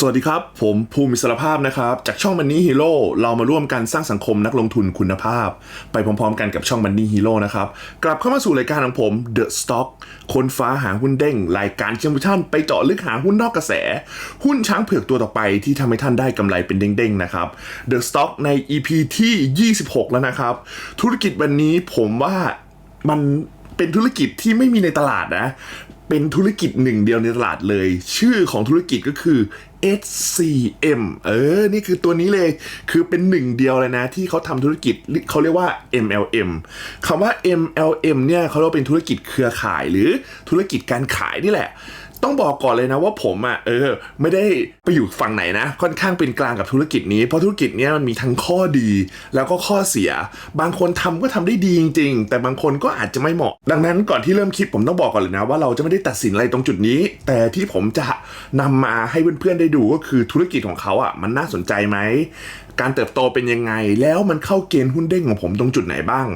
สวัสดีครับ ผมภูมิสารภาพนะครับ จากช่องมันนี่ฮีโร่เรามาร่วมกันสร้างสังคมนักลงทุนคุณภาพ ไปพร้อมๆกันกับช่องมันนี่ฮีโร่นะครับ กลับเข้ามาสู่รายการของผม The Stock คนฟ้าหาหุ้นเด้ง รายการเชิงวิชั่นไปเจาะลึกหาหุ้นนอกกระแส หุ้นช้างเผือกตัวต่อไปที่ทำให้ท่านได้กำไรเป็นเด้งๆนะครับ The Stock ใน EP ที่ 26 แล้วนะครับ ธุรกิจวันนี้ผมว่ามันเป็นธุรกิจที่ไม่มีในตลาดนะเป็นธุรกิจหนึ่งเดียวในตลาดเลย ชื่อของธุรกิจก็คือ SCM เออ นี่คือตัวนี้เลย คือเป็นหนึ่งเดียวเลยนะ ที่เขาทำธุรกิจเขาเรียกว่า MLM คำว่า MLM เนี่ยเขาเรียกว่าเป็นธุรกิจเครือข่ายหรือธุรกิจการขายนี่แหละ ต้องบอกก่อนเลยนะว่าผมอะเออ ไม่ได้ไปอยู่ฝั่งไหนนะ ค่อนข้างเป็นกลางกับธุรกิจนี้เพราะธุรกิจนี้มันมีทั้งข้อดี แล้วก็ข้อเสีย บางคนทำก็ทำได้ดีจริงๆ แต่บางคนก็อาจจะไม่เหมาะ ดังนั้นก่อนที่เริ่มคลิปผมต้องบอกก่อนเลยนะ ว่าเราจะไม่ได้ตัดสินอะไรตรงจุดนี้ แต่ที่ผมจะนำมาให้เพื่อนๆได้ดูก็คือธุรกิจของเขาอะมันน่าสนใจไหม การเติบโตเป็นยังไง แล้วมันเข้าเกณฑ์หุ้นเด้งของผมตรงจุดไหนบ้าง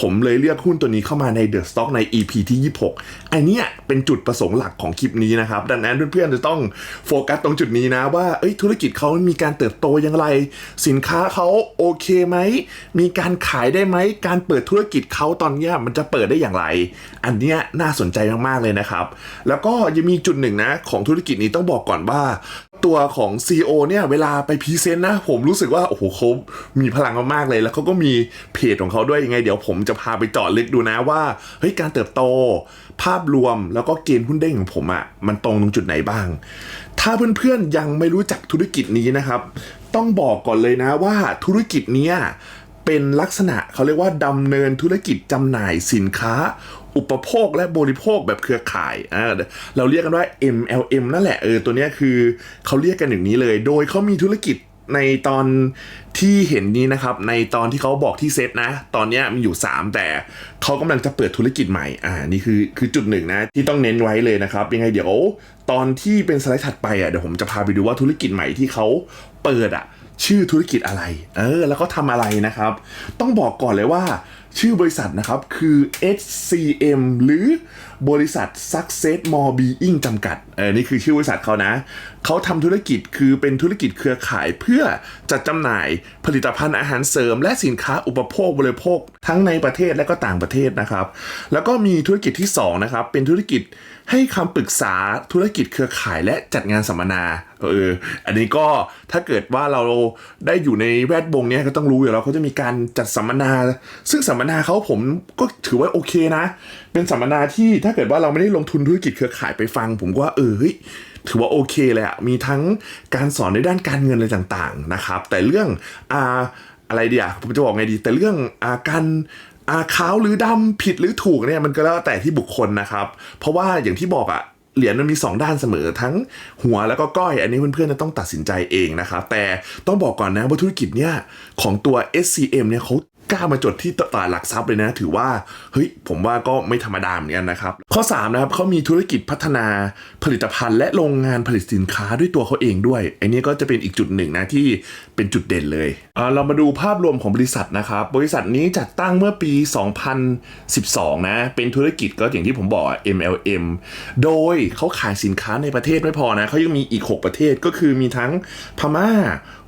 ผมเลยเลือกหุ้นตัวนี้เข้ามาใน The Stock ใน EP ที่ 26อันเนี้ยเป็นจุดประสงค์หลักของคลิปนี้นะครับ ดังนั้นเพื่อนๆจะต้องโฟกัสตรงจุดนี้นะว่าเอ้ยธุรกิจเขามีการเติบโตอย่างไร สินค้าเขาโอเคไหม มีการขายได้ไหม การเปิดธุรกิจเขาตอนเนี้ยมันจะเปิดได้อย่างไร อันเนี้ยน่าสนใจมากๆเลยนะครับ แล้วก็ยังมีจุดหนึ่งนะของธุรกิจนี้ต้องบอกก่อนว่า ตัวของ CEO เนี่ยเวลาไปพรีเซนต์นะ ผมรู้สึกว่า โอ้โหเขามีพลังมากๆเลย แล้วเขาก็มีเพจของเขาด้วยยังไง เดี๋ยวผมจะพาไปเจาะลึกดูนะว่าเฮ้ยการเติบโต ภาพรวมแล้วก็เกณฑ์หุ้นเด้งของผมอะ่ะมันตรงตรงจุดไหนบ้าง ถ้าเพื่อนๆยังไม่รู้จักธุรกิจนี้นะครับ ต้องบอกก่อนเลยนะว่าธุรกิจเนี้ยเป็นลักษณะเขาเรียกว่าดำเนินธุรกิจจำหน่ายสินค้า อุปโภคและบริโภคแบบเครือข่ายอ่าเราเรียกกันว่า MLM นั่นแหละเออตัวนี้คือเขาเรียกกันอย่างนี้เลย โดยเขามีธุรกิจในตอนที่เห็นนี้นะครับ ในตอนที่เขาบอกที่เซตนะ ตอนนี้ยมีอยู่ 3 แต่เขากำลังจะเปิดธุรกิจใหม่ อ่า นี่คือคือจุดหนึ่งนะที่ต้องเน้นไว้เลยนะครับ ยังไงเดี๋ยว ตอนที่เป็นสไลด์ถัดไปอะเดี๋ยวผมจะพาไปดูว่าธุรกิจใหม่ที่เขาเปิดอะชื่อธุรกิจอะไร เออ แล้วก็ทำอะไรนะครับ ต้องบอกก่อนเลยว่า ชื่อบริษัทนะครับ คือ HCM หรือบริษัท Success More Being จำกัดเออนี่คือชื่อบริษัทเขานะ เขาทำธุรกิจคือเป็นธุรกิจเครือข่ายเพื่อจัดจำหน่ายผลิตภัณฑ์อาหารเสริม และสินค้าอุปโภคบริโภคทั้งในประเทศและก็ต่างประเทศนะครับ แล้วก็มีธุรกิจที่สองนะครับเป็นธุรกิจ ให้คำปรึกษาธุรกิจเครือข่ายและจัดงานสัมมนาเอออันนี้ก็ถ้าเกิดว่าเราได้อยู่ในแวดวงเนี้ยก็ต้องรู้อยู่แล้วเขาจะมีการจัดสัมมนา ซึ่งสัมมนาเขาผมก็ถือว่าโอเคนะ เป็นสัมมนาที่ถ้าเกิดว่าเราไม่ได้ลงทุนธุรกิจเครือข่ายไปฟัง ผมก็ว่าเออเฮ้ยถือว่าโอเคเลยอะมีทั้งการสอนในด้านการเงินอะไรต่างๆนะครับ แต่เรื่องอ่าอะไรเดียผมจะบอกไงดี แต่เรื่องอาการ ขาวหรือดำผิดหรือถูกเนี่ยมันก็แล้วแต่ที่บุคคลนะครับ เพราะว่าอย่างที่บอกอะเหรียญมันมี 2 ด้านเสมอทั้งหัวแล้วก็ก้อย อันนี้เพื่อนๆจะต้องตัดสินใจเองนะครับแต่ต้องบอกก่อนนะว่าธุรกิจเนี่ยของตัว SCM เนี่ยเขา กล้ามาจดที่ตลาดหลักทรัพย์เลยนะ ถือว่าเฮ้ยผมว่าก็ไม่ธรรมดาเหมือนกันนะครับ ข้อ3นะครับเขามีธุรกิจพัฒนาผลิตภัณฑ์และโรงงานผลิตสินค้าด้วยตัวเขาเองด้วยไอ้นี้ก็จะเป็นอีกจุดหนึ่งนะที่เป็นจุดเด่นเลยเเรามาดูภาพรวมของบริษัทนะครับ บริษัทนี้จัดตั้งเมื่อปี 2012 นะ เป็นธุรกิจก็อย่างที่ผมบอก MLM โดยเขาขายสินค้าในประเทศไม่พอนะเขายังมีอีก 6 ประเทศก็คือมีทั้งพม่า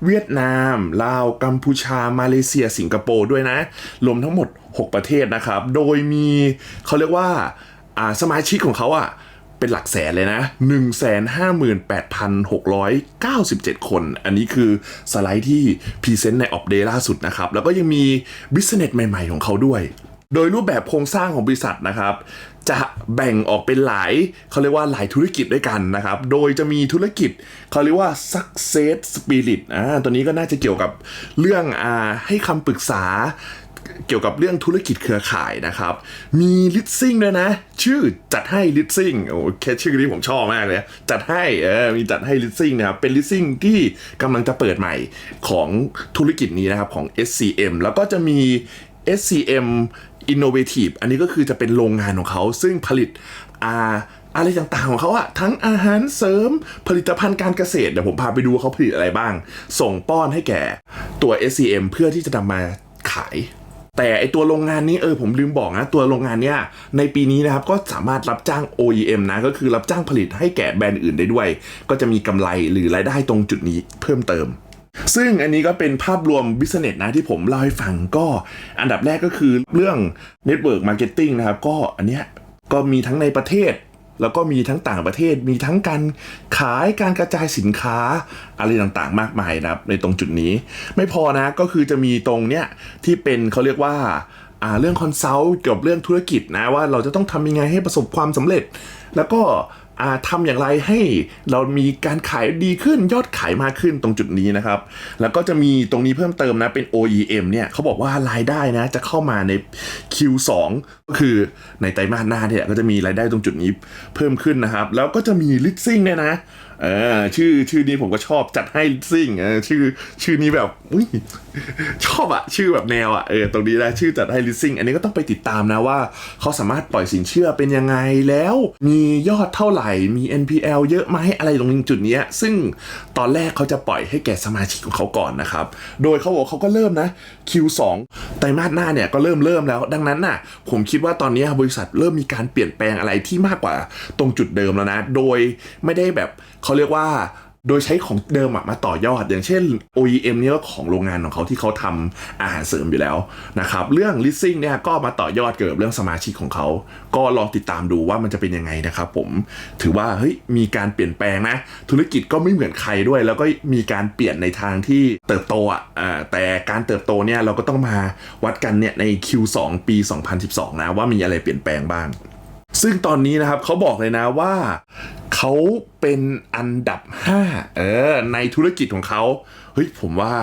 เวียดนาม ลาว กัมพูชา มาเลเซีย สิงคโปร์ด้วยนะ รวมทั้งหมด 6 ประเทศนะครับ โดยมีเขาเรียกว่าสมาชิกของเขาอะเป็นหลักแสนเลยนะ 158,697 คน อันนี้คือสไลด์ที่พรีเซนต์ในออ d เดล่าสุดนะครับ แล้วก็ยังมีบิสเนสใหม่ๆของเขาด้วย โดยรูปแบบโครงสร้างของบริษัทนะครับ จะแบ่งออกเป็นหลายเขาเรียกว่าหลายธุรกิจด้วยกันนะครับ โดยจะมีธุรกิจเขาเรียกว่า success spirit อ่าตัวนี้ก็น่าจะเกี่ยวกับเรื่องอ่าให้คำปรึกษาเกี่ยวกับเรื่องธุรกิจเครือข่ายนะครับ มีลิสซิ่งด้วยนะ ชื่อจัดให้ลิสซิ่งโอ้แค่ชื่อนี้ผมชอบมากเลย จัดให้เออมีจัดให้ลิสซิ่งนะครับ เป็นลิสซิ่งที่กำลังจะเปิดใหม่ของธุรกิจนี้นะครับของ SCM แล้วก็จะมี SCM Innovative อันนี้ก็คือจะเป็นโรงงานของเขา ซึ่งผลิตอาอะไรต่างๆของเขาอะทั้งอาหารเสริมผลิตภัณฑ์การเกษตรเดี๋ยวผมพาไปดูเขาผลิตอะไรบ้าง ส่งป้อนให้แก่ตัว SCM เพื่อที่จะนำมาขาย แต่ไอตัวโรงงานนี้เออผมลืมบอกนะ ตัวโรงงานเนี้ยในปีนี้นะครับก็สามารถรับจ้าง OEM นะ ก็คือรับจ้างผลิตให้แก่แบรนด์อื่นได้ด้วย ก็จะมีกำไรหรือรายได้ตรงจุดนี้เพิ่มเติม ซึ่งอันนี้ก็เป็นภาพรวม business นะที่ผมเล่าให้ฟังก็อันดับแรกก็คือเรื่อง network marketing นะครับ ก็อันเนี้ยก็มีทั้งในประเทศ แล้วก็มีทั้งต่างประเทศ มีทั้งการขายการกระจายสินค้าอะไรต่างๆ มากมายนะครับ ในตรงจุดนี้ ไม่พอนะก็คือจะมีตรงเนี้ยที่เป็นเขาเรียกว่าอ่าเรื่องคอนซัลท์เกี่ยวกับเรื่องธุรกิจนะว่าเราจะต้องทำยังไงให้ประสบความสำเร็จ แล้วก็ ทำอย่างไรให้เรามีการขายดีขึ้นยอดขายมากขึ้นตรงจุดนี้นะครับ แล้วก็จะมีตรงนี้เพิ่มเติมนะเป็น OEM เนี่ยเขาบอกว่ารายได้นะจะเข้ามาใน Q2 ก็คือในไตรมาสหน้าเนี่ยก็จะมีรายได้ตรงจุดนี้เพิ่มขึ้นนะครับ แล้วก็จะมี listing เนี่ยนะเออชื่อชื่อนี้ผมก็ชอบจัดให้ listing เออชื่อชื่อนี้แบบอุ้ย ชอบอะชื่อแบบแนวอะเออตรงนี้นะชื่อจัดให้ listing อันนี้ก็ต้องไปติดตามนะว่า เขาสามารถปล่อยสินเชื่อเป็นยังไงแล้ว มียอดเท่าไหร่มี NPL เยอะไหมอะไรตรงนี้จุดนี้ซึ่งตอนแรกเขาจะปล่อยให้แก่สมาชิกของเขาก่อนนะครับ โดยเขาบอกเขาก็เริ่มนะ Q2 ไตรมาสหน้าเนี่ยก็เริ่มเริ่มแล้ว ดังนั้นน่ะ ผมคิดว่าตอนนี้บริษัทเริ่มมีการเปลี่ยนแปลงอะไรที่มากกว่าตรงจุดเดิมแล้วนะ โดยไม่ได้แบบเขาเรียกว่า โดยใช้ของเดิมมาต่อยอด อย่างเช่น OEM เนี่ยก็ของโรงงานของเขาที่เขาทำอาหารเสริมอยู่แล้วนะครับเรื่อง leasing เนี่ยก็มาต่อยอดเกี่ยวกับเรื่องสมาชิกของเขา ก็ลองติดตามดูว่ามันจะเป็นยังไงนะครับผมถือว่าเฮ้ยมีการเปลี่ยนแปลงนะ ธุรกิจก็ไม่เหมือนใครด้วย แล้วก็มีการเปลี่ยนในทางที่เติบโตอะแต่การเติบโตเนี่ยเราก็ต้องมาวัดกันเนี่ยใน Q2 ปี 2012 นะว่ามีอะไรเปลี่ยนแปลงบ้าง ซึ่งตอนนี้นะครับเขาบอกเลยนะว่าเขาเป็นอันดับ 5 เออ ในธุรกิจของเขาเฮ้ยผมว่า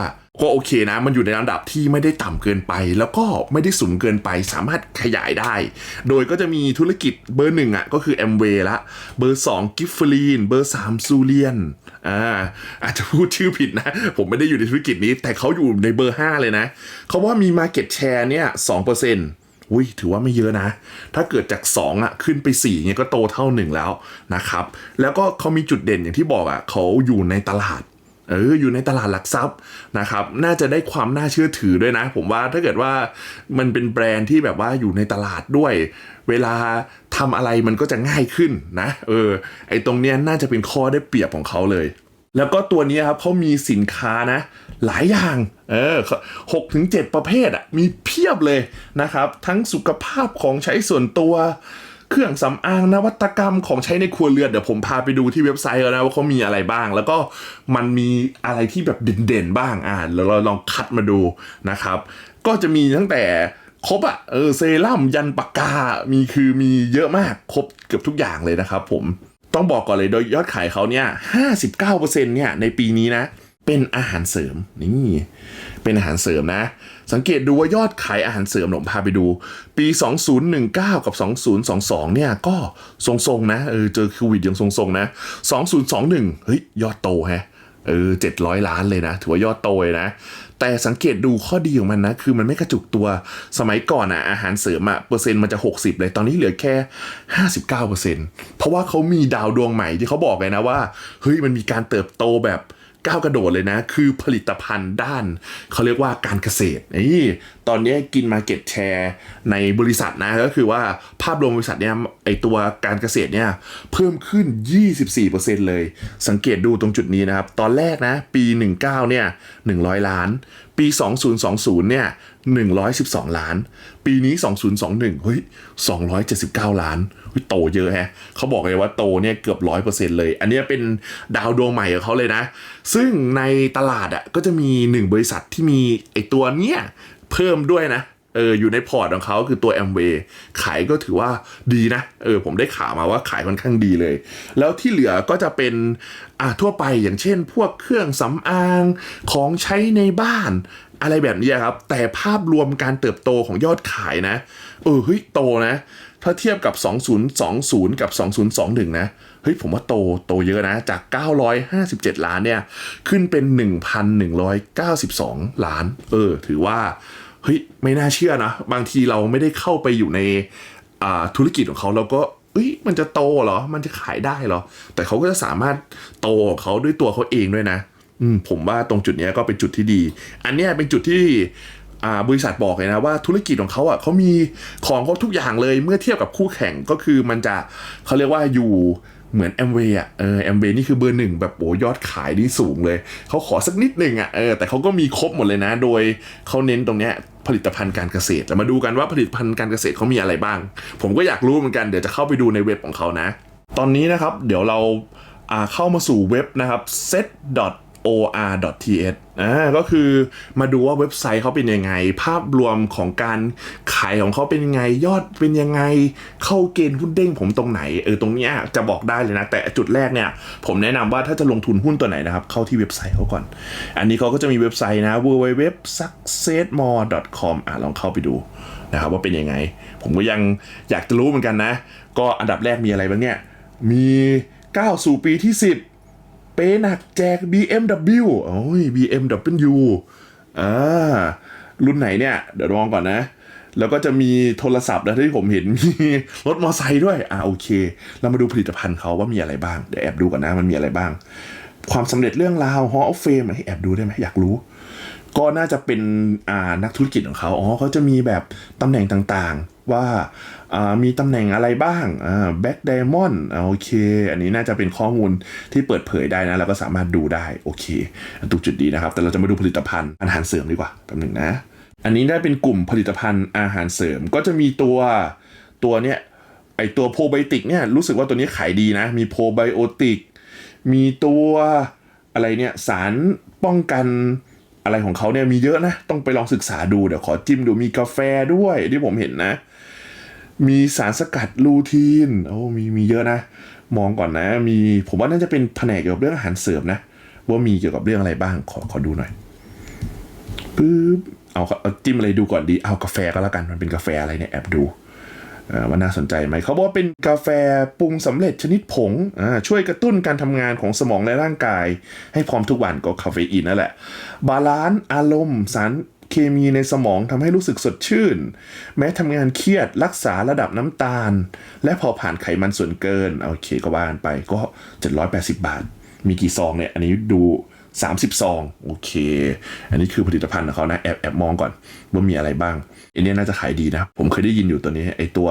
ก็โอเคนะ มันอยู่ในอันดับที่ไม่ได้ต่ำเกินไป แล้วก็ไม่ได้สูงเกินไป สามารถขยายได้ โดยก็จะมีธุรกิจเบอร์หนึ่งอะก็คือ m w a y ละ เบอร์2กิฟฟลีน เบอร์3ซูเลียน อ่า อาจจะพูดชื่อผิดนะ ผมไม่ได้อยู่ในธุรกิจนี้ แต่เขาอยู่ในเบอร์ 5 เลยนะ เขาว่ามี Market Share เนี่ย2% อุ้ยถือว่าไม่เยอะนะ ถ้าเกิดจาก 2อะขึ้นไป4เนี่ยก็โตเท่า 1 แล้วนะครับ แล้วก็เขามีจุดเด่นอย่างที่บอกอะเขาอยู่ในตลาดเอออยู่ในตลาดหลักทรัพย์นะครับ น่าจะได้ความน่าเชื่อถือด้วยนะ ผมว่าถ้าเกิดว่ามันเป็นแบรนด์ที่แบบว่าอยู่ในตลาดด้วย เวลาทำอะไรมันก็จะง่ายขึ้นนะ เออ ไอตรงเนี้ยน่าจะเป็นข้อได้เปรียบของเขาเลย แล้วก็ตัวนี้ครับเขามีสินค้านะ หลายอย่าง เออหกถึงเจ็ดประเภทอะ มีเพียบเลยนะครับ ทั้งสุขภาพของใช้ส่วนตัว เครื่องสำอางนวัตกรรมของใช้ในครัวเรือน เดี๋ยวผมพาไปดูที่เว็บไซต์แล้วนะว่าเขามีอะไรบ้าง แล้วก็มันมีอะไรที่แบบเด่นๆบ้างอ่าแล้วเราลองคัดมาดูนะครับ ก็จะมีตั้งแต่ครบอะเออ เซรั่มยันปากกา มีคือมีเยอะมาก ครบเกือบทุกอย่างเลยนะครับผม ต้องบอกก่อนเลยโดยยอดขายเขาเนี่ย59%เนี่ยในปีนี้นะ เป็นอาหารเสริมนี่เป็นอาหารเสริมนะ สังเกตดูว่ายอดขายอาหารเสริมผมพาไปดู ปี 2019 กับ 2022 เนี่ยก็ทรงๆนะเออเจอโควิดยังทรงๆนะ 2021 เฮ้ย ยอดโตแฮะ เออเจ็ดร้อยล้านเลยนะ ถือว่ายอดโตเลยนะ แต่สังเกตดูข้อดีของมันนะ คือมันไม่กระจุกตัวสมัยก่อนอะอาหารเสริมอะเปอร์เซ็นต์มันจะ 60 เลย ตอนนี้เหลือแค่ 59%เพราะว่าเขามีดาวดวงใหม่ที่เขาบอกเลยนะว่า เฮ้ยมันมีการเติบโตแบบ ก้าวกระโดดเลยนะ คือผลิตภัณฑ์ด้าน เขาเรียกว่าการเกษตรนี่ตอนนี้กินมาเก็ตแชร์ในบริษัทนะ ก็คือว่าภาพรวมบริษัทเนี่ยไอตัวการเกษตรเนี่ยเพิ่มขึ้น 24%เลย สังเกตดูตรงจุดนี้นะครับ ตอนแรกนะ ปี 19เนี่ย100 ล้าน ปี 2020เนี่ย112 ล้าน ปีนี้ 2021เฮ้ย279 ล้านเฮ้ยโตเยอะแฮะเขาบอกเลยว่าโตเนี่ยเกือบ 100%เลย อันนี้เป็นดาวดวงใหม่ของเขาเลยนะ ซึ่งในตลาดอะก็จะมีหนึ่งบริษัทที่มีไอตัวเนี้ยเพิ่มด้วยนะเอออยู่ในพอร์ตของเขาคือตัว m w a y ขายก็ถือว่าดีนะ เออผมได้ข่าวมาว่าขายค่อนข้างดีเลย แล้วที่เหลือก็จะเป็นอ่าทั่วไปอย่างเช่น พวกเครื่องสำอางของใช้ในบ้าน อะไรแบบนี้ครับ แต่ภาพรวมการเติบโตของยอดขายนะ เออเฮ้ยโตนะ ถ้าเทียบกับ 2020 กับ 2021 นะเฮ้ยผมว่าโตโตเยอะนะ จาก 957 ล้านเนี่ย ขึ้นเป็น 1,192 ล้าน เออ ถือว่าเฮ้ยไม่น่าเชื่อนะ บางทีเราไม่ได้เข้าไปอยู่ในธุรกิจของเขาเราก็เอ้ยมันจะโตเหรอ มันจะขายได้เหรอ แต่เขาก็จะสามารถโตของเขาด้วยตัวเขาเองด้วยนะ อืมผมว่าตรงจุดนี้ก็เป็นจุดที่ดี อันนี้เป็นจุดที่บริษัทบอกเลยนะว่าธุรกิจของเขาอะเขามีของเขาทุกอย่างเลยเมื่อเทียบกับคู่แข่งก็คือมันจะเขาเรียกว่าอยู่เหมือนแอมเวย์อะเออแอมเวย์นี่คือเบอร์หนึ่งแบบโอ้ยอดขายนี่สูงเลย เขาขอสักนิดหนึ่งอะเออแต่เขาก็มีครบหมดเลยนะ โดยเขาเน้นตรงเนี้ยผลิตภัณฑ์การเกษตรแล้วมาดูกันว่าผลิตภัณฑ์การเกษตรเขามีอะไรบ้าง ผมก็อยากรู้เหมือนกันเดี๋ยวจะเข้าไปดูในเว็บของเขานะ ตอนนี้นะครับเดี๋ยวเราอ่าเข้ามาสู่เว็บนะครับ set or.th อ่าก็คือมาดูว่าเว็บไซต์เขาเป็นยังไง ภาพรวมของการขายของเขาเป็นยังไง ยอดเป็นยังไง เข้าเกณฑ์หุ้นเด้งผมตรงไหน เออตรงเนี้ยจะบอกได้เลยนะ แต่จุดแรกเนี่ย ผมแนะนำว่าถ้าจะลงทุนหุ้นตัวไหนนะครับ เข้าที่เว็บไซต์เขาก่อน อันนี้เขาก็จะมีเว็บไซต์นะ www.successmore.com อะลองเข้าไปดูนะครับว่าเป็นยังไง ผมก็ยังอยากจะรู้เหมือนกันนะ ก็อันดับแรกมีอะไรบ้างเนี่ยมีก้าวสู่ปีที่ 10 เปหนักแจก BMW โอ้ย BMW อ่ารุ่นไหนเนี่ย เดี๋ยวมองก่อนนะ แล้วก็จะมีโทรศัพท์นะที่ผมเห็นมีรถมอไซค์ด้วย อ่าโอเค เรามาดูผลิตภัณฑ์เขาว่ามีอะไรบ้าง เดี๋ยวแอบดูก่อนนะมันมีอะไรบ้าง ความสำเร็จเรื่องราว Hall of Fame ให้แอบดูได้ไหมอยากรู้ ก็น่าจะเป็นอ่านักธุรกิจของเขาอ๋อเขาจะมีแบบตำแหน่งต่างๆ ว่ามีตำแหน่งอะไรบ้างแบ็กไดมอนด์โอเค อันนี้น่าจะเป็นข้อมูลที่เปิดเผยได้นะแล้วก็สามารถดูได้โอเคถูกจุดดีนะครับ แต่เราจะมาดูผลิตภัณฑ์อาหารเสริมดีกว่าแป๊บหนึ่งนะ อันนี้ได้เป็นกลุ่มผลิตภัณฑ์อาหารเสริมก็จะมีตัวตัวเนี้ยไอตัวโพไบติกเนี่ยรู้สึกว่าตัวนี้ขายดีนะ มีโพไบโอติกมีตัวอะไรเนี่ยสารป้องกันอะไรของเขาเนี่ยมีเยอะนะ ต้องไปลองศึกษาดูเดี๋ยวขอจิ้มดูมีกาแฟด้วยที่ผมเห็นนะ มีสารสกัดลูทีนโอ้มีมีเยอะนะ มองก่อนนะ มีผมว่าน่าจะเป็นแผนกเกี่ยวกับเรื่องอาหารเสริมนะ ว่ามีเกี่ยวกับเรื่องอะไรบ้าง ขอขอดูหน่อยปึ๊บเอาเอาจิ้มอะไรดูก่อนดีเอากาแฟก็แล้วกันมันเป็นกาแฟอะไรเนี่ยแอบดูว่าน่าสนใจไหมเขาบอกว่าเป็นกาแฟปรุงสำเร็จชนิดผงช่วยกระตุ้นการทำงานของสมองและร่างกาย ให้พร้อมทุกวันก็คาเฟอีนนั่นแหละ บาลานซ์อารมณ์สาร เคมีในสมองทำให้รู้สึกสดชื่น แม้ทำงานเครียดรักษาระดับน้ำตาล และเผาผ่านไขมันส่วนเกินโอเคก็ว่ากันไปก็ 780 บาท มีกี่ซองเนี่ย อันนี้ดู 30 ซอง โอเค อันนี้คือผลิตภัณฑ์ของเขานะ แอบแอบมองก่อนว่ามีอะไรบ้าง อันนี้น่าจะขายดีนะ ผมเคยได้ยินอยู่ตัวนี้ไอตัว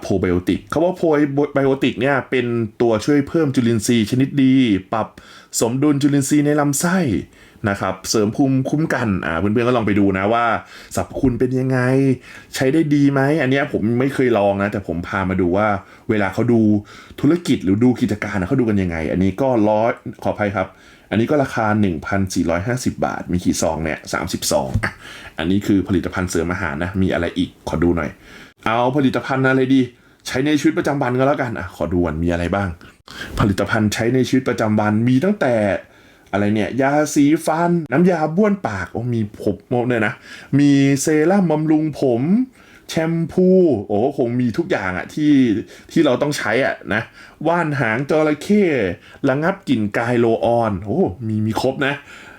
โพไบโอติกเขาว่าโพไบโอติกเนี่ยเป็นตัวช่วยเพิ่มจุลินทรีย์ชนิดดี ปรับสมดุลจุลินทรีย์ในลำไส้ นะครับเสริมภูมิคุ้มกันอ่าเพื่อนๆก็ลองไปดูนะว่าสรรพคุณเป็นยังไง ใช้ได้ดีไหมอันนี้ผมไม่เคยลองนะ แต่ผมพามาดูว่า เวลาเขาดูธุรกิจหรือดูกิจการนะเขาดูกันยังไง อันนี้ก็ร้อยขออภัยครับ อันนี้ก็ราคา 1,450 บาท มีกี่ซองเนี่ย30ซองอะอันนี้คือผลิตภัณฑ์เสริมอาหารนะมีอะไรอีกขอดูหน่อย เอาผลิตภัณฑ์อะไรดี ใช้ในชีวิตประจำวันก็แล้วกันอะขอดูวันมีอะไรบ้าง ผลิตภัณฑ์ใช้ในชีวิตประจำวันมีตั้งแต่ อะไรเนี่ยยาสีฟัน น้ำยาบ้วนปากโอ้มีผมเนี่ยนะ มีเซรั่มบำรุงผมแชมพูโอ้คงมีทุกอย่างอะที่ที่เราต้องใช้อะนะว่านหางจระเข้ระงับกลิ่นกายโลออนโอ้มีมีครบนะ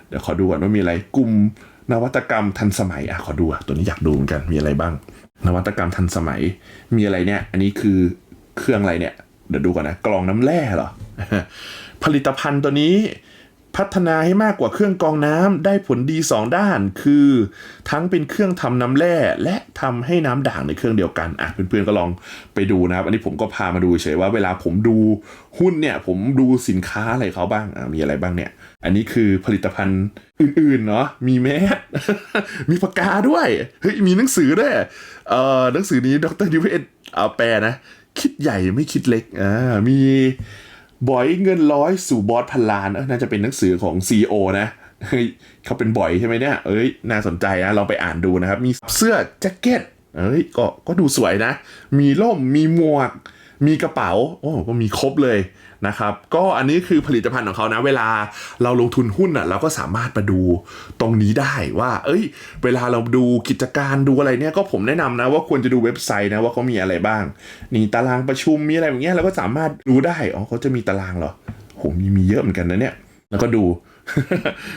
เดี๋ยวขอดูก่อนว่ามีอะไรกลุ่มนวัตกรรมทันสมัยอะขอดูอะตัวนี้อยากดูเหมือนกันมีอะไรบ้าง นวัตกรรมทันสมัย มีอะไรเนี่ย อันนี้คือเครื่องอะไรเนี่ย เดี๋ยวดูก่อนนะกรองน้ำแร่เหรอ ผลิตภัณฑ์ตัวนี้ พัฒนาให้มากกว่าเครื่องกรองน้ำได้ผลดี 2 ด้าน คือทั้งเป็นเครื่องทำน้ำแร่และทำให้น้ำด่างในเครื่องเดียวกันอะเพื่อนๆก็ลองไปดูนะครับ อันนี้ผมก็พามาดูเฉยว่าเวลาผมดูหุ้นเนี่ย ผมดูสินค้าอะไรเขาบ้างอะมีอะไรบ้างเนี่ย อันนี้คือผลิตภัณฑ์อื่นๆเนาะมีแมสมีปากกาด้วยเฮ้ยมีหนังสือด้วยเอ่อหนังสือนี้ดรดิเวศเอาแปลนะ คิดใหญ่ไม่คิดเล็กอ่ามี บอยเงินร้อยสู่บอสพันล้านน่าจะเป็นหนังสือของ c ีอนะเฮ้ยเขาเป็นบ่อยใช่ไหมเนี่ย เอ้ย น่าสนใจนะ ลองไปอ่านดูนะครับ มีเสื้อแจ็คเก็ต เอ้ย ก็ ก็ดูสวยนะ มีร่ม มีหมวก มีกระเป๋า โอ้ ก็มีครบเลย นะครับก็อันนี้คือผลิตภัณฑ์ของเขานะ เวลาเราลงทุนหุ้นอะเราก็สามารถมาดูตรงนี้ได้ว่า เอ้ย เวลาเราดูกิจการดูอะไรเนี่ยก็ผมแนะนำนะว่าควรจะดูเว็บไซต์นะว่าเขามีอะไรบ้าง นี่ตารางประชุมมีอะไรอย่างเงี้ยเราก็สามารถดูได้อ๋อเขาจะมีตารางเหรอโหมีมีเยอะเหมือนกันนะเนี่ยแล้วก็ดู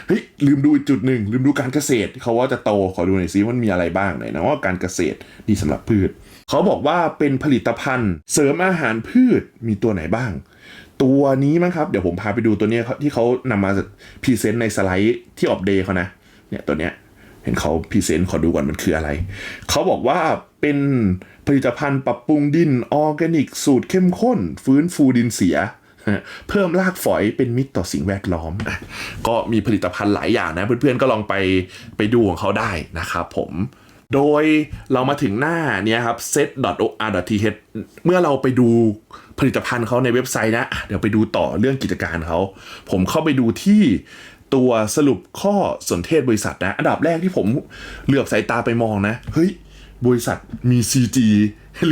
เฮ้ยลืมดูอีกจุดหนึ่งลืมดูการเกษตรเขาว่าจะโตขอดูหน่อยซิมันมีอะไรบ้างหน่อยนะว่าการเกษตรดีสำหรับพืชเขาบอกว่าเป็นผลิตภัณฑ์ เสริมอาหารพืชมีตัวไหนบ้าง ตัวนี้มั้งครับ เดี๋ยวผมพาไปดูตัวเนี้ยที่เขานำมาพรีเซนต์ในสไลด์ที่ออฟเดย์เขานะ เนี่ยตัวเนี้ยเห็นเขาพรีเซนต์ขอดูก่อนมันคืออะไร เขาบอกว่าเป็นผลิตภัณฑ์ปรับปรุงดินออร์แกนิก สูตรเข้มข้น ฟื้นฟูดินเสีย เพิ่มรากฝอยเป็นมิตรต่อสิ่งแวดล้อม ก็มีผลิตภัณฑ์หลายอย่างนะ เพื่อนๆก็ลองไปไปดูของเขาได้นะครับผมโดยเรามาถึงหน้าเนี่ยครับ set.or.th เมื่อเราไปดู ผลิตภัณฑ์เขาในเว็บไซต์นะ เดี๋ยวไปดูต่อเรื่องกิจการเขา ผมเข้าไปดูที่ตัวสรุปข้อสนเทศบริษัทนะ อันดับแรกที่ผมเหลือบสายตาไปมองนะ เฮ้ย บริษัทมี CG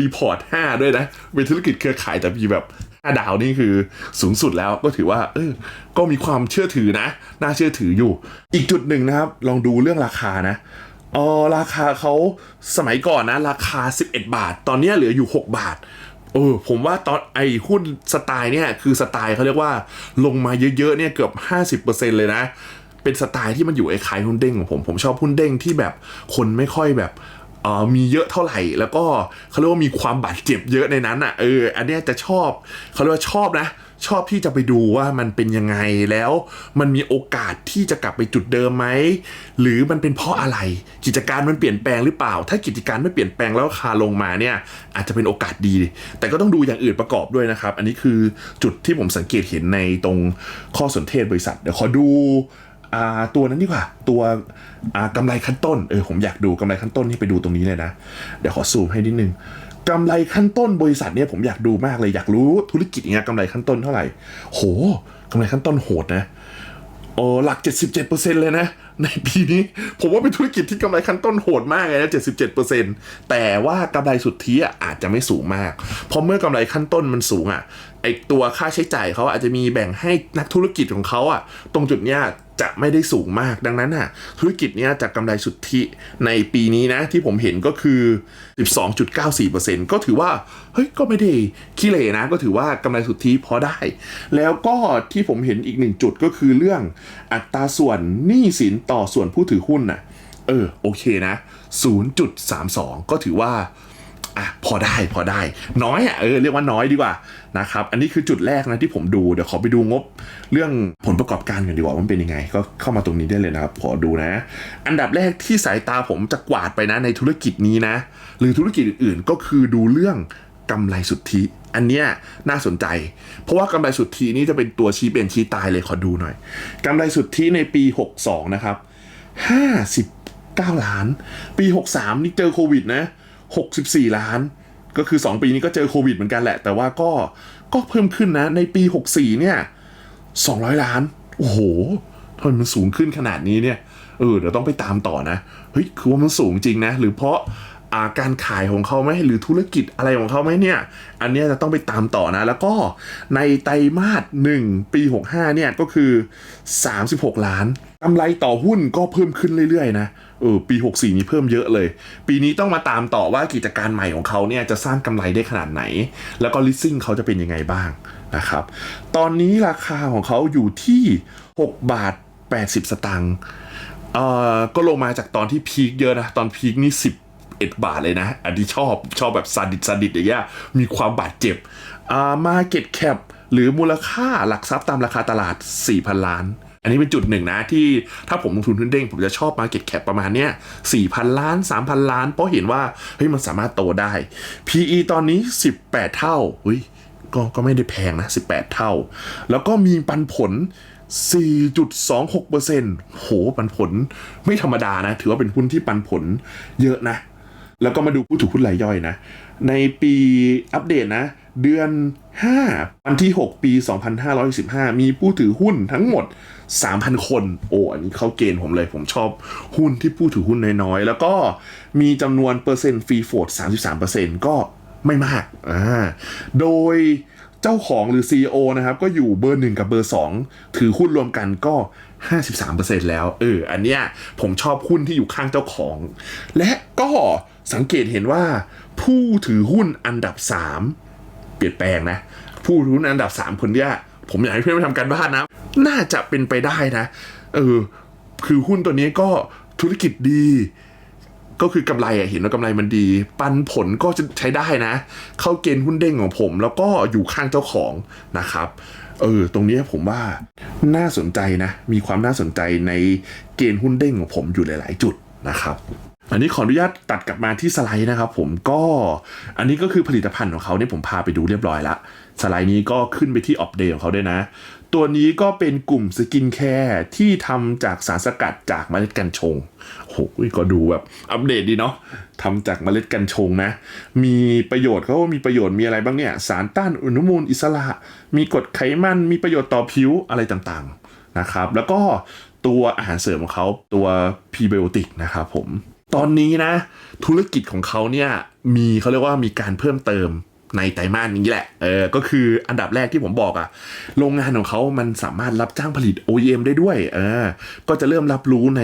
Report 5ด้วยนะ เป็นธุรกิจเครือข่ายแต่มีแบบ 5 ดาวนี่คือสูงสุดแล้วก็ถือว่า เออ ก็มีความเชื่อถือนะ น่าเชื่อถืออยู่ อีกจุดหนึ่งนะครับ ลองดูเรื่องราคานะเออราคาเขาสมัยก่อนนะ ราคา 11 บาท ตอนนี้เหลืออยู่ 6 บาท เออผมว่าตอนไอ้หุ้นสไตล์เนี่ยคือสไตล์เขาเรียกว่าลงมาเยอะๆเนี่ยเกือบ 50%เลยนะ เป็นสไตล์ที่มันอยู่ไอ้ขายหุ้นเด้งของผมผมชอบหุ้นเด้งที่แบบคนไม่ค่อยแบบเออมีเยอะเท่าไหร่ แล้วก็เขาเรียกว่ามีความบาดเจ็บเยอะในนั้นอะเอออันเนี้ยจะชอบเขาเรียกว่าชอบนะ ชอบที่จะไปดูว่ามันเป็นยังไงแล้ว มันมีโอกาสที่จะกลับไปจุดเดิมไหมหรือมันเป็นเพราะอะไร กิจการมันเปลี่ยนแปลงหรือเปล่า ถ้ากิจการไม่เปลี่ยนแปลงแล้วราคาลงมาเนี่ย อาจจะเป็นโอกาสดี แต่ก็ต้องดูอย่างอื่นประกอบด้วยนะครับ อันนี้คือจุดที่ผมสังเกตเห็นในตรงข้อสนเทศบริษัทเดี๋ยวขอดูตัวนั้นดีกว่า ตัวอ่ากำไรขั้นต้นเออผมอยากดูกำไรขั้นต้นนี่ไปดูตรงนี้เลยนะ เดี๋ยวขอซูมให้นิดนึง กำไรขั้นต้นบริษัทเนี่ยผมอยากดูมากเลยอยากรู้ธุรกิจอย่างเงี้ยกำไรขั้นต้นเท่าไหร่ โหกำไรขั้นต้นโหดนะโอ้หลัก 77%เลยนะ ในปีนี้ ผมว่าเป็นธุรกิจที่กำไรขั้นต้นโหดมากเลยนะ 77%แต่ว่ากำไรสุทธิอะอาจจะไม่สูงมาก เพราะเมื่อกำไรขั้นต้นมันสูงอะไอตัวค่าใช้จ่ายเขาอาจจะมีแบ่งให้นักธุรกิจของเขาอะ ตรงจุดเนี้ย จะไม่ได้สูงมากดังนั้นอะธุรกิจเนี้ยจากกำไรสุทธิในปีนี้นะที่ผมเห็นก็คือ 12.94%ก็ถือว่าเฮ้ยก็ไม่ได้ขี้เหร่นะ ก็ถือว่ากำไรสุทธิพอได้ แล้วก็ที่ผมเห็นอีกหนึ่งจุดก็คือเรื่องอัตราส่วนหนี้สินต่อส่วนผู้ถือหุ้นน่ะเออโอเคนะ 0.32 ก็ถือว่า อะพอได้พอได้ น้อยอะเออเรียกว่าน้อยดีกว่านะครับอันนี้คือจุดแรกนะที่ผมดูเดี๋ยวขอไปดูงบเรื่องผลประกอบการกันดีกว่ามันเป็นยังไง ก็เข้ามาตรงนี้ได้เลยนะครับขอดูนะ อันดับแรกที่สายตาผมจะกวาดไปนะในธุรกิจนี้นะ หรือธุรกิจอื่นๆก็คือดูเรื่องกำไรสุทธิ อันเนี้ยน่าสนใจ เพราะว่ากำไรสุทธินี้จะเป็นตัวชี้เป็นชี้ตายเลยขอดูหน่อยกำไรสุทธิในปี 62 นะครับ 59 ล้าน ปี 63 นี่เจอโควิดนะ 64 ล้าน ก็คือ 2 ปีนี้ก็เจอโควิดเหมือนกันแหละ แต่ว่าก็ก็เพิ่มขึ้นนะ ในปี 64 เนี่ย 200 ล้าน โอ้โหทำไมมันสูงขึ้นขนาดนี้เนี่ย เออ เดี๋ยวต้องไปตามต่อนะ เฮ้ย คือว่ามันสูงจริงนะ หรือเพราะอาการขายของเขาไหมหรือธุรกิจอะไรของเขาไหมเนี่ย อันเนี้ยจะต้องไปตามต่อนะ แล้วก็ในไตรมาส 1 ปี 65 เนี่ยก็คือ 36 ล้านกำไรต่อหุ้นก็เพิ่มขึ้นเรื่อยๆนะ เออปี 64 นี้เพิ่มเยอะเลย ปีนี้ต้องมาตามต่อว่ากิจการใหม่ของเขาเนี่ยจะสร้างกำไรได้ขนาดไหน แล้วก็ลิสซิ่งเขาจะเป็นยังไงบ้างนะครับ ตอนนี้ราคาของเขาอยู่ที่ 6 บาท 80 สตางค์เอ่อก็ลงมาจากตอนที่พีคเยอะนะ ตอนพีคนี่ 11 บาทเลยนะ อันนี้ชอบชอบแบบซาดิสซาดิสอย่างเงี้ยมีความบาดเจ็บอ่า Market Cap หรือมูลค่าหลักทรัพย์ตามราคาตลาด 4,000 ล้าน อันนี้เป็นจุดหนึ่งนะที่ถ้าผมลงทุนทุนเด้งผมจะชอบ Market Cap ประมาณเนี้ย4,000 ล้าน 3,000 ล้าน เพราะเห็นว่าเฮ้ยมันสามารถโตได้ PE ตอนนี้ 18 เท่าเฮ้ยก็ก็ไม่ได้แพงนะ 18 เท่า แล้วก็มีปันผล 4.26%โห ปันผลไม่ธรรมดานะ ถือว่าเป็นหุ้นที่ปันผลเยอะนะ แล้วก็มาดูผู้ถือหุ้นรายย่อยนะ ในปีอัปเดตนะ เดือน 5 วันที่ 6 ปี 2515 มีผู้ถือหุ้นทั้งหมด 3,000 คน โอ้อันนี้เข้าเกณฑ์ผมเลย ผมชอบหุ้นที่ผู้ถือหุ้นน้อยๆ แล้วก็มีจำนวนเปอร์เซ็นต์ฟรีโฟด33%ก็ไม่มากอ่าโดยเจ้าของหรือ CEO นะครับ ก็อยู่เบอร์หนึ่งกับเบอร์ 2 ถือหุ้นรวมกันก็ 53%แล้ว เออ อันเนี้ยผมชอบหุ้นที่อยู่ข้างเจ้าของ และก็สังเกตเห็นว่า ผู้ถือหุ้นอันดับ 3 เปลี่ยนแปลงนะ ผู้ถือหุ้นอันดับ 3 คนเนี้ย ผมอยากให้เพื่อนไปทำการบ้านนะ น่าจะเป็นไปได้นะ เออ คือหุ้นตัวนี้ก็ธุรกิจดี ก็คือกำไรอะเห็นว่ากำไรมันดี ปันผลก็จะใช้ได้นะ เข้าเกณฑ์หุ้นเด้งของผม แล้วก็อยู่ข้างเจ้าของนะครับ เออ ตรงนี้ผมว่าน่าสนใจนะ มีความน่าสนใจในเกณฑ์หุ้นเด้งของผมอยู่หลาย ๆ จุดนะครับอันนี้ขออนุญาตตัดกลับมาที่สไลด์นะครับผมก็อันนี้ก็คือผลิตภัณฑ์ของเขาเนี่ยผมพาไปดูเรียบร้อยละ สไลด์นี้ก็ขึ้นไปที่ออปเดตของเขาด้วยนะ ตัวนี้ก็เป็นกลุ่มสกินแคร์ที่ทำจากสารสกัดจากเมล็ดกัญชงโอ้โหก็ดูแบบอัปเดตดีเนาะทำจากเมล็ดกัญชงนะ มีประโยชน์เขาว่ามีประโยชน์มีอะไรบ้างเนี่ย สารต้านอนุมูลอิสระ มีกรดไขมัน มีประโยชน์ต่อผิวอะไรต่างๆนะครับ แล้วก็ตัวอาหารเสริมของเขาตัวพรีไบโอติกนะครับผม ตอนนี้นะ ธุรกิจของเขาเนี่ยมีเขาเรียกว่ามีการเพิ่มเติม ในไตรมาสนี้แหละ เออ ก็คืออันดับแรกที่ผมบอกอะโรงงานของเขามันสามารถรับจ้างผลิต OEM ได้ด้วย เออ ก็จะเริ่มรับรู้ใน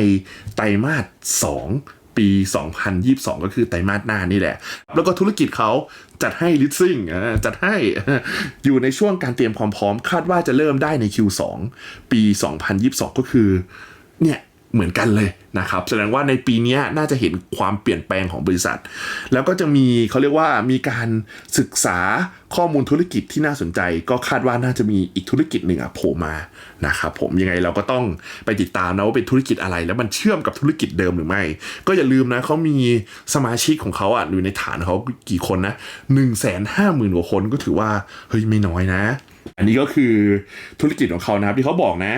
ไตรมาส2ปี 2022 ก็คือไตรมาสหน้านี่แหละ แล้วก็ธุรกิจเขาจัดให้ลิสซิ่งจัดให้อยู่ในช่วงการเตรียมความพร้อม คาดว่าจะเริ่มได้ใน Q2 ปี 2022 ก็คือ เนี่ย เหมือนกันเลยนะครับ แสดงว่าในปีนี้น่าจะเห็นความเปลี่ยนแปลงของบริษัท แล้วก็จะมีเขาเรียกว่ามีการศึกษาข้อมูลธุรกิจที่น่าสนใจ ก็คาดว่าน่าจะมีอีกธุรกิจหนึ่งอะโผล่มานะครับผมยังไงเราก็ต้องไปติดตามนะว่าเป็นธุรกิจอะไร แล้วมันเชื่อมกับธุรกิจเดิมหรือไม่ ก็อย่าลืมนะเขามีสมาชิกของเขาอะอยู่ในฐานเขากี่คนนะหนึ่งแสนห้าหมื่นกว่าคนก็ถือว่าเฮ้ยไม่น้อยนะ อันนี้ก็คือธุรกิจของเขานะครับที่เขาบอกนะ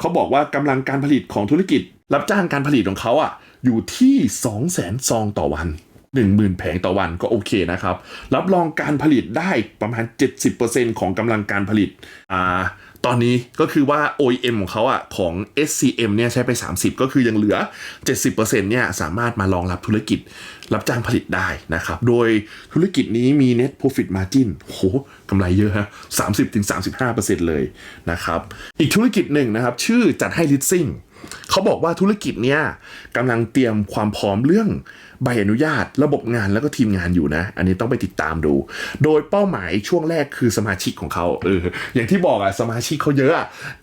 เขาบอกว่ากำลังการผลิตของธุรกิจ รับจ้างการผลิตของเขาอะอยู่ที่ 2 0 0 0 0 0ซองต่อวัน 10,000 แผงต่อวันก็โอเคนะครับ รับรองการผลิตได้ประมาณ 70%ของกำลังการผลิตอ่าตอนนี้ก็คือว่า OEM ของเขาอะของ SCM เนี่ยใช้ไป 30 ก็คือยังเหลือ 70%เนี่ยสามารถมารองรับธุรกิจรับจ้างผลิตได้นะครับ โดยธุรกิจนี้มี net profit margin โหกำไรเยอะฮะ30-35%เลยนะครับ อีกธุรกิจหนึ่งนะครับ ชื่อจัดให้ leasing เขาบอกว่าธุรกิจเนี้ยกำลังเตรียมความพร้อมเรื่องใบอนุญาต ระบบงานแล้วก็ทีมงานอยู่นะ อันนี้ต้องไปติดตามดู โดยเป้าหมายช่วงแรกคือสมาชิกของเขาเอออย่างที่บอกอะสมาชิกเขาเยอะ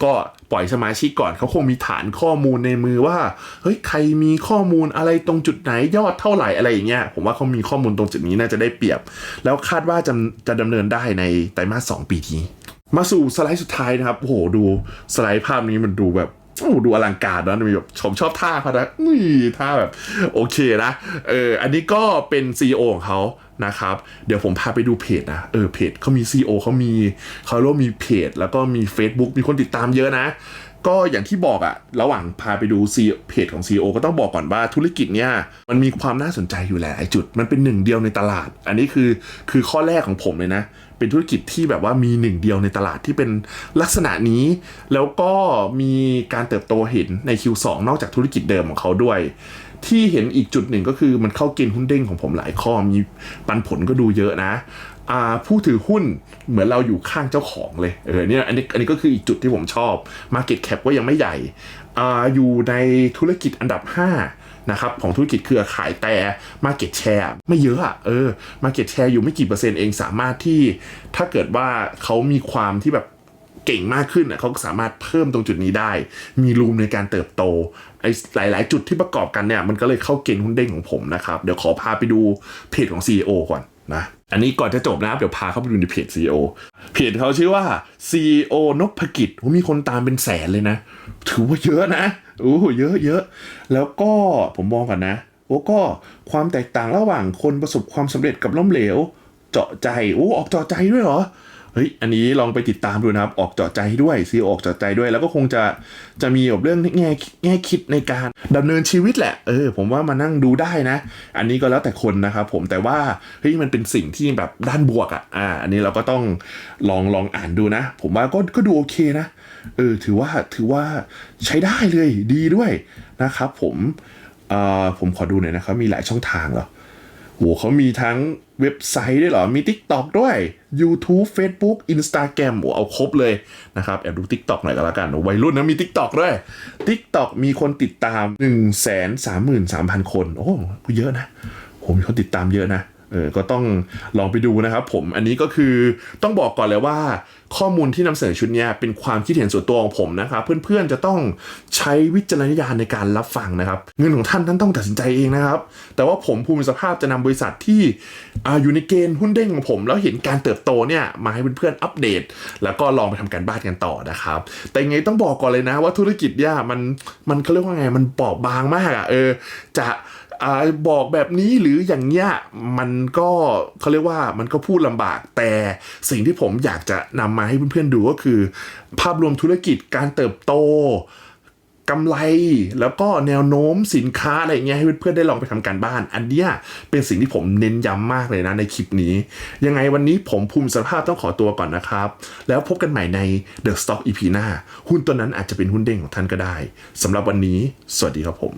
ก็ปล่อยสมาชิกก่อนเขาคงมีฐานข้อมูลในมือว่าเฮ้ยใครมีข้อมูลอะไรตรงจุดไหนยอดเท่าไหร่อะไรอย่างเงี้ยผมว่าเขามีข้อมูลตรงจุดนี้น่าจะได้เปรียบ แล้วคาดว่าจะจะดำเนินได้ในไตรมาสสองปีนี้มาสู่สไลด์สุดท้ายนะครับโอ้โหดูสไลด์ภาพนี้มันดูแบบ ดูอลังการนะมีแบบผมชอบท่าเขานะนี่ท่าแบบโอเคนะเอออันนี้ก็เป็น CEO ของเขานะครับ เดี๋ยวผมพาไปดูเพจนะเออเพจเขามี CEO เขามีเขาเรียกว่ามีเพจ แล้วก็มี Facebook มีคนติดตามเยอะนะ ก็อย่างที่บอกอะระหว่างพาไปดูซีเพจของ CEO ก็ต้องบอกก่อนว่าธุรกิจเนี้ยมันมีความน่าสนใจอยู่หลายจุด มันเป็นหนึ่งเดียวในตลาด อันนี้คือคือข้อแรกของผมเลยนะ เป็นธุรกิจที่แบบว่ามีหนึ่งเดียวในตลาดที่เป็นลักษณะนี้ แล้วก็มีการเติบโตเห็นใน Q2 นอกจากธุรกิจเดิมของเขาด้วย ที่เห็นอีกจุดหนึ่งก็คือมันเข้าเกณฑ์หุ้นเด้งของผมหลายข้อมีปันผลก็ดูเยอะนะผู้ถือหุ้นเหมือนเราอยู่ข้างเจ้าของเลยเออเนี่ยอันนี้อันนี้ก็คืออีกจุดที่ผมชอบ Market Cap ก็ยังไม่ใหญ่ออยู่ในธุรกิจอันดับ 5 นะครับของธุรกิจเครือข่ายแต่ Market Share ไม่เยอะอะเออ Market Share อยู่ไม่กี่เปอร์เซ็นต์เองสามารถที่ถ้าเกิดว่าเขามีความที่แบบเก่งมากขึ้นเขาสามารถเพิ่มตรงจุดนี้ได้ มีรูมในการเติบโตไอ้หลาย ๆ จุดที่ประกอบกันเนี่ยมันก็เลยเข้าเกณฑ์หุ้นเด้งของผมนะครับเดี๋ยวขอพาไปดูเพจของ CEO ก่อนนะอันนี้ก่อนจะจบนะครับเดี๋ยวพาเข้าไปดูในเพจ CEO เพจเขาชื่อว่า CEO นพกิจมีคนตามเป็นแสนเลยนะ ถือว่าเยอะนะ โอ้โหเยอะเยอะแล้วก็ผมมองก่อนนะ โอ้ก็ความแตกต่างระหว่างคนประสบความสำเร็จกับล้มเหลว เจาะใจโอ้ออกเจาะใจด้วยเหรอเฮ้ยอันนี้ลองไปติดตามดูนะครับ ออกเจาะใจด้วยซีออกเจาะใจด้วย แล้วก็คงจะจะมีแบบเรื่องแง่แง่คิดในการดำเนินชีวิตแหละเออผมว่ามานั่งดูได้นะ อันนี้ก็แล้วแต่คนนะครับผมแต่ว่าเฮ้ยมันเป็นสิ่งที่แบบด้านบวกอะ่ะอ่า อันนี้เราก็ต้องลองลองอ่านดูนะ ผมว่าก็ก็ดูโอเคนะ เออถือว่าถือว่าใช้ได้เลยดีด้วยนะครับผมเอ่อผมขอดูหน่อยนะครับ มีหลายช่องทางเหรอโหเขามีทั้งเว็บไซต์ด้วยเหรอ มี TikTok ด้วย YouTube Facebook Instagram โอ้เอาครบเลยนะครับแอบดู TikTok หน่อยก็แล้วกันวัยรุ่นนะมี TikTok ด้วย TikTok มีคนติดตาม 1 3 3 3 0 0 0 คน โอ้เยอะนะโหมีคนติดตามเยอะนะ เออก็ต้องลองไปดูนะครับผมอันนี้ก็คือต้องบอกก่อนเลยว่า ข้อมูลที่นำเสนอชุดนี้เป็นความคิดเห็นส่วนตัวของผมนะครับเพื่อนๆจะต้องใช้วิจารณญาณในการรับฟังนะครับ เงินของท่านท่านต้องตัดสินใจเองนะครับ แต่ว่าผมภูมิสภาพจะนำบริษัทที่อยู่ในเกณฑ์หุ้นเด้งของผม แล้วเห็นการเติบโตเนี่ยมาให้เพื่อนๆอัปเดต แล้วก็ลองไปทำการบ้านกันต่อนะครับ แต่ยังไงต้องบอกก่อนเลยนะว่าธุรกิจเนี่ยมันมันเขาเรียกว่าไงมันเปราะบางมากอะเออจะ อบอกแบบนี้หรืออย่างเงี้ยมันก็เขาเรียกว่ามันก็พูดลำบาก แต่สิ่งที่ผมอยากจะนำมาให้เพื่อนๆดูก็คือ ภาพรวมธุรกิจการเติบโตกำไรแล้วก็แนวโน้มสินค้าอะไรเงี้ยให้เพื่อนๆได้ลองไปทำการบ้าน อันเนี้ยเป็นสิ่งที่ผมเน้นย้ำมากเลยนะในคลิปนี้ ยังไงวันนี้ผมภูมิสภาพต้องขอตัวก่อนนะครับ แล้วพบกันใหม่ใน The Stock EP หน้า หุ้นตัวนั้นอาจจะเป็นหุ้นเด้งของท่านก็ได้สำหรับวันนี้ สวัสดีครับผม